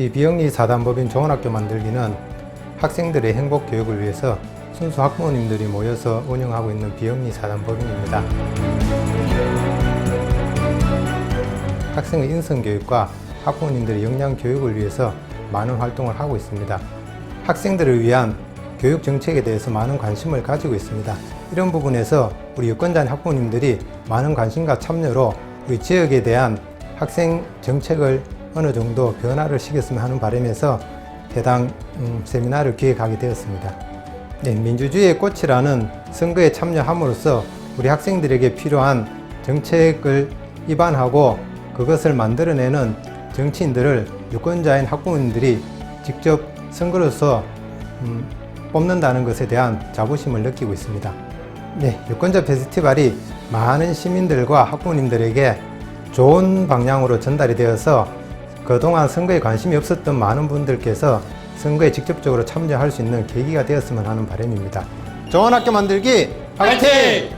이 비영리 사단법인 좋은 학교 만들기는 학생들의 행복 교육을 위해서 순수 학부모님들이 모여서 운영하고 있는 비영리 사단법인입니다. 학생의 인성 교육과 학부모님들의 역량 교육을 위해서 많은 활동을 하고 있습니다. 학생들을 위한 교육 정책에 대해서 많은 관심을 가지고 있습니다. 이런 부분에서 우리 유권자인 학부모님들이 많은 관심과 참여로 우리 지역에 대한 학생 정책을 어느 정도 변화를 시켰으면 하는 바람에서 해당 음, 세미나를 기획하게 되었습니다. 네, 민주주의의 꽃이라는 선거에 참여함으로써 우리 학생들에게 필요한 정책을 입안하고 그것을 만들어내는 정치인들을 유권자인 학부모님들이 직접 선거로서 음, 뽑는다는 것에 대한 자부심을 느끼고 있습니다. 네, 유권자 페스티벌이 많은 시민들과 학부모님들에게 좋은 방향으로 전달이 되어서 그동안 선거에 관심이 없었던 많은 분들께서 선거에 직접적으로 참여할 수 있는 계기가 되었으면 하는 바람입니다. 좋은 학교 만들기 화이팅!